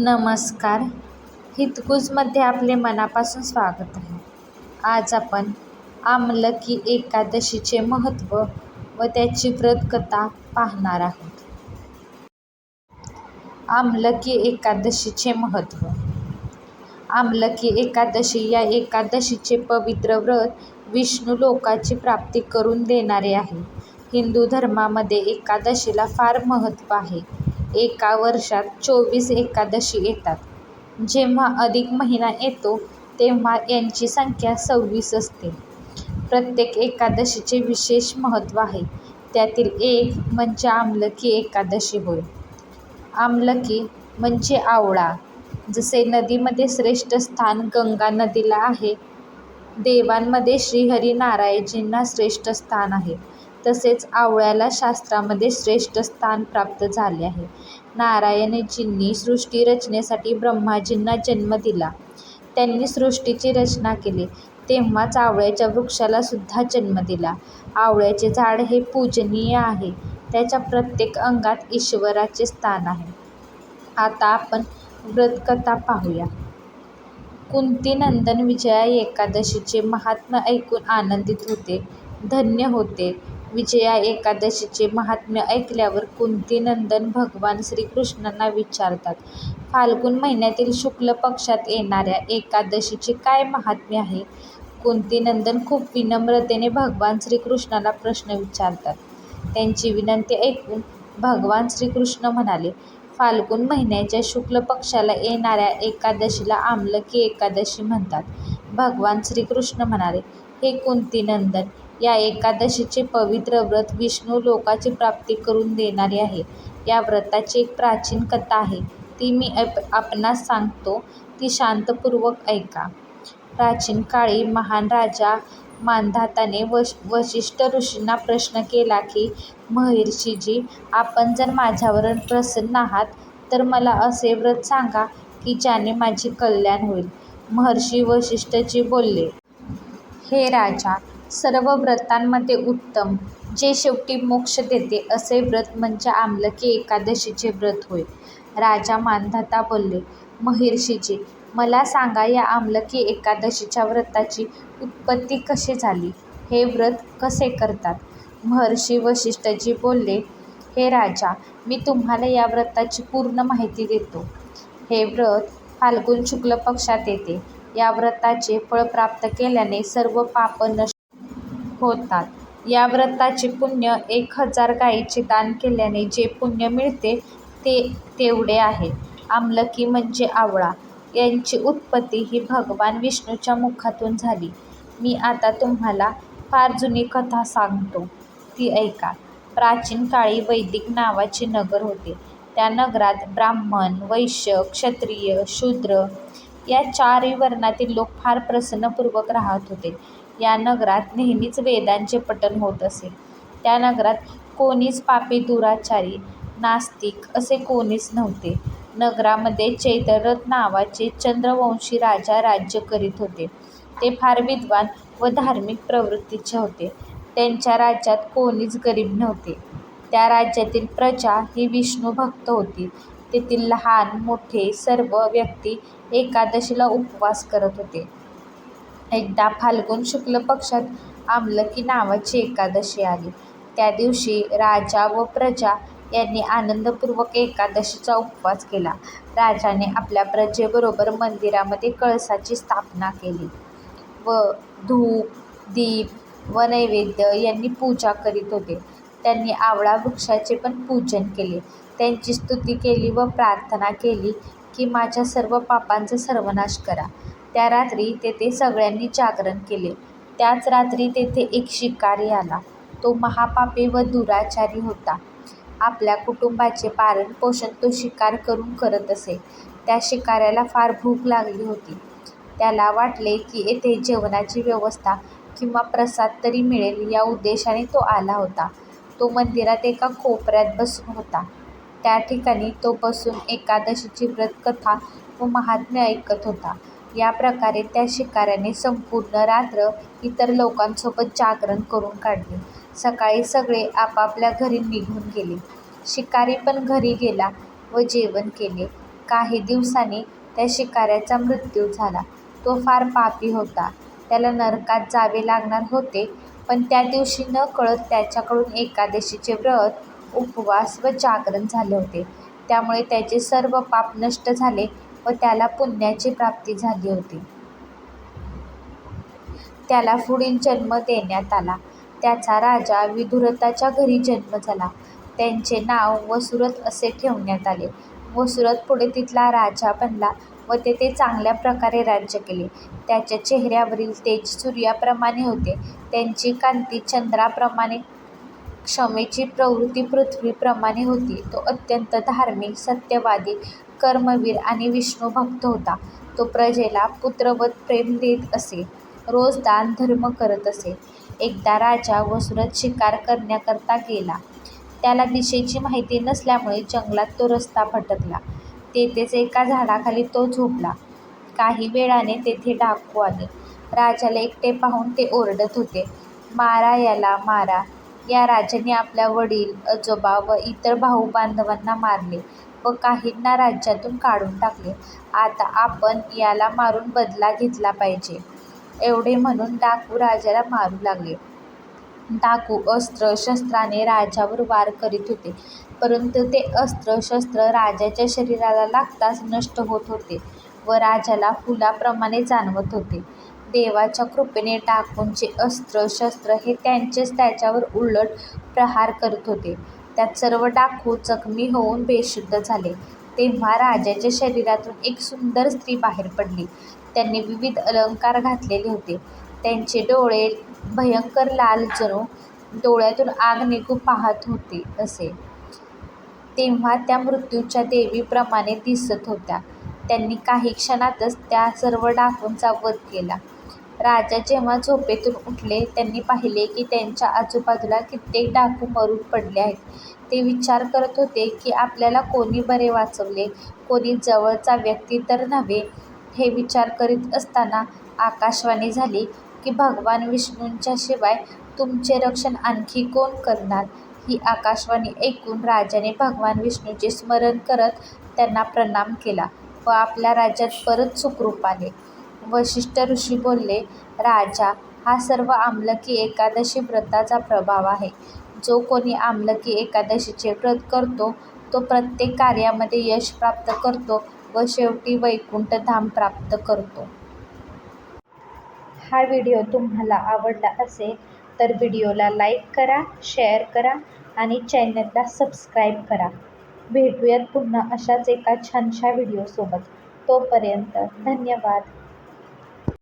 नमस्कार. हितगुजमध्ये आपले मनापासून स्वागत आहे. आज आपण आमलकी एकादशीचे महत्त्व व त्याची व्रतकथा पाहणार आहोत. आमलकी एकादशीचे महत्त्व. आमलकी एकादशी या एकादशीचे पवित्र व्रत विष्णू लोकाची प्राप्ती करून देणारे आहे. हिंदू धर्मामध्ये एकादशीला फार महत्त्व आहे. एका वर्षात चोवीस एकादशी येतात. जेव्हा अधिक महिना येतो तेव्हा यांची संख्या सव्वीस असते. प्रत्येक एकादशीचे विशेष महत्त्व आहे. त्यातील एक म्हणजे आमलकी एकादशी होय. आमलकी म्हणजे आवळा. जसे नदीमध्ये श्रेष्ठ स्थान गंगा नदीला आहे देवांमध्ये श्रीहरी नारायणजींना श्रेष्ठ स्थान आहे. तसेच आवळ्याला शास्त्रामध्ये श्रेष्ठ स्थान प्राप्त झाले आहे. नारायणजींनी सृष्टी रचनेसाठी ब्रह्माजींना जन्म दिला. त्यांनी सृष्टीची रचना केली. तेव्हाच आवळ्याच्या वृक्षाला सुद्धा जन्म दिला. आवळ्याचे झाड हे पूजनीय आहे. त्याच्या प्रत्येक अंगात ईश्वराचे स्थान आहे. आता आपण व्रतकथा पाहूया. कुंतीनंदन विजया एकादशीचे महात्म्य ऐकून आनंदित होते धन्य होते. विजया एकादशीचे महात्म्य ऐकल्यावर कुंतीनंदन भगवान श्रीकृष्णांना विचारतात फाल्गुन महिन्यातील शुक्ल पक्षात येणाऱ्या एकादशीचे काय महात्म्य आहे? कुंतीनंदन खूप विनम्रतेने भगवान श्रीकृष्णाला प्रश्न विचारतात. त्यांची विनंती ऐकून भगवान श्रीकृष्ण म्हणाले फाल्गुन महिन्याच्या शुक्ल पक्षाला येणाऱ्या एकादशीला आमलकी एकादशी म्हणतात. भगवान श्रीकृष्ण म्हणाले हे कुंतीनंदन या एकादशीचे पवित्र व्रत विष्णू लोकाची प्राप्ती करून देणारे आहे. या व्रताची एक प्राचीन कथा आहे. ती मी आपणास सांगतो. ती शांतपूर्वक ऐका. प्राचीन काळी महान राजा मांधाताने वश वसिष्ठ ऋषींना प्रश्न केला की महर्षीजी आपण जर माझ्यावर प्रसन्न आहात तर मला असे व्रत सांगा की ज्याने माझे कल्याण होईल. महर्षी वसिष्ठजी बोलले हे राजा सर्व व्रतांमध्ये उत्तम. जे शेवटी मोक्ष देते असे व्रत म्हणजे आमलकी एकादशीचे व्रत होय. राजा मानधाता बोलले महर्षीजी मला सांगा या आमलकी एकादशीच्या व्रताची उत्पत्ती कशी झाली? हे व्रत कसे करतात? महर्षी वसिष्ठजी बोलले हे राजा मी तुम्हाला या व्रताची पूर्ण माहिती देतो. हे व्रत फाल्गुन शुक्ल पक्षात येते. या व्रताचे फळ प्राप्त केल्याने सर्व पाप नष्ट होतात. या व्रताचे पुण्य एक हजार गायीचे दान केल्याने जे पुण्य मिळते ते तेवढे आहे. आमलकी म्हणजे आवळा. यांची उत्पत्ती ही भगवान विष्णूच्या मुखातून झाली. मी आता तुम्हाला फार जुनी कथा सांगतो. ती ऐका. प्राचीन काळी वैदिक नावाचे नगर होते. त्या नगरात ब्राह्मण वैश्य क्षत्रिय शूद्र या चारही वर्णातील लोक फार प्रसन्नपूर्वक राहत होते. या नगरात नेहमीच वेदांचे पठण होत असे. त्या नगरात कोणीच पापी दुराचारी नास्तिक असे कोणीच नव्हते. नगरामध्ये चैतरथ नावाचे चंद्रवंशी राजा राज्य करीत होते. ते फार विद्वान व धार्मिक प्रवृत्तीचे होते. त्यांच्या राज्यात कोणीच गरीब नव्हते. त्या राज्यातील प्रजा ही विष्णुभक्त होती. तेथील लहान मोठे सर्व व्यक्ती एकादशीला उपवास करत होते. एकदा फाल्गुन शुक्ल पक्षात आमलकी नावाची एकादशी आली. त्या दिवशी राजा व प्रजा यांनी आनंदपूर्वक एकादशीचा उपवास केला. राजाने आपल्या प्रजेबरोबर मंदिरामध्ये कळसाची स्थापना केली व धूप दीप व नैवेद्य यांनी पूजा करीत होते. त्यांनी आवळा वृक्षाचे पण पूजन केले. त्यांची स्तुती केली व प्रार्थना केली की माझ्या सर्व पापांचा सर्वनाश करा. त्या रात्री तेथे सगळ्यांनी जागरण केले. त्याच रात्री तेथे एक शिकारी आला. तो महापापी व दुराचारी होता. आपल्या कुटुंबाचे पालन पोषण तो शिकार करून करत असे. त्या शिकाऱ्याला फार भूक लागली होती. त्याला वाटले की येथे जेवणाची व्यवस्था किंवा प्रसाद तरी मिळेल या उद्देशाने तो आला होता. तो मंदिरात एका कोपऱ्यात बसून होता. त्या ठिकाणी तो बसून एकादशीची व्रतकथा व महात्म्य ऐकत होता. या प्रकारे त्या शिकाऱ्याने संपूर्ण रात्र इतर लोकांसोबत जागरण करून काढले सकाळी सगळे आपापल्या घरी निघून गेले शिकारी पण घरी गेला व जेवण केले काही दिवसांनी त्या शिकाऱ्याचा मृत्यू झाला. तो फार पापी होता. त्याला नरकात जावे लागणार होते. पण त्या दिवशी नकळत त्याच्याकडून एकादशीचे व्रत, उपवास व जागरण झाले होते. त्यामुळे त्याचे सर्व पाप नष्ट झाले व त्याला पुण्याची प्राप्ती झाली होती. त्याला पुढील जन्म देण्यात आला. त्याचा राजा विधुरताच्या घरी जन्म झाला. त्यांचे नाव वसुरथ असे ठेवण्यात आले. वसुरथ पुढे तिथला राजा बनला व तेथे चांगल्या प्रकारे राज्य केले. त्याच्या चेहऱ्यावरील तेज सूर्याप्रमाणे होते. त्यांची कांती चंद्राप्रमाणे, क्षमेची प्रवृत्ती पृथ्वीप्रमाणे होती. तो अत्यंत धार्मिक, सत्यवादी, कर्मवीर आणि विष्णुभक्त होता. तो प्रजेला पुत्रवत प्रेम देत असे. रोज दान धर्म करत असे. एकदा राजा वसुरथ शिकार करण्याकरता गेला. त्याला दिशेची माहिती नसल्यामुळे जंगलात तो रस्ता भटकला. तेथेच एका झाडाखाली तो झोपला. काही वेळाने तेथे डाकू आले. राजाला एकटे पाहून ते ओरडत होते, मारा याला मारा. या राजाने आपल्या वडील, आजोबा व इतर भाऊ-बांधवांना मारले व काहींना राज्यातून काढून टाकले. आता आपण याला मारून बदला घेतला पाहिजे. एवढे म्हणून डाकू राजाला मारू लागले. डाकू अस्त्र-शस्त्राने राजावर वार करीत होते. परंतु ते अस्त्र-शस्त्र राजाच्या शरीराला लागताच नष्ट होत होते व राजाला फुलाप्रमाणे जाणवत होते. देवाच्या कृपेने डाकूंचे अस्त्र-शस्त्र हे त्यांचेच त्याच्यावर उलट प्रहार करत होते. त्यात सर्व डाकू जखमी होऊन बेशुद्ध झाले. तेव्हा राजाच्या शरीरातून एक सुंदर स्त्री बाहेर पडली. त्यांनी विविध अलंकार घातलेले होते. त्यांचे डोळे भयंकर लाल जणू डोळ्यातून आग निघू पाहत होते असे. तेव्हा त्या मृत्यूच्या देवीप्रमाणे दिसत होत्या. त्यांनी काही क्षणातच त्या सर्व डाकूंचा वध केला. राजा जेव्हा झोपेतून उठले त्यांनी पाहिले की त्यांच्या आजूबाजूला कित्येक डाकू मरून पडले आहेत. ते विचार करत होते की आपल्याला कोणी बरे वाचवले, कोणी जवळचा व्यक्ती तर नव्हे. हे विचार करीत असताना आकाशवाणी झाली की भगवान विष्णूंच्या शिवाय तुमचे रक्षण आणखी कोण करणार. ही आकाशवाणी ऐकून राजाने भगवान विष्णूचे स्मरण करत त्यांना प्रणाम केला व आपल्या राज्यात परत सुखरूप आले. वसिष्ठ ऋषी बोलले, राजा, हा सर्व आमलकी एकादशी व्रताचा प्रभाव आहे. जो कोणी आमलकी एकादशीचे व्रत करतो तो प्रत्येक कार्यामध्ये यश प्राप्त करतो व शेवटी वैकुंठ धाम प्राप्त करतो. हा व्हिडिओ तुम्हाला आवडला असेल तर व्हिडिओला लाईक करा, शेअर करा आणि चॅनलला सबस्क्राईब करा. भेटूयात पुन्हा अशाच एका छानशा व्हिडिओसोबत. तोपर्यंत धन्यवाद.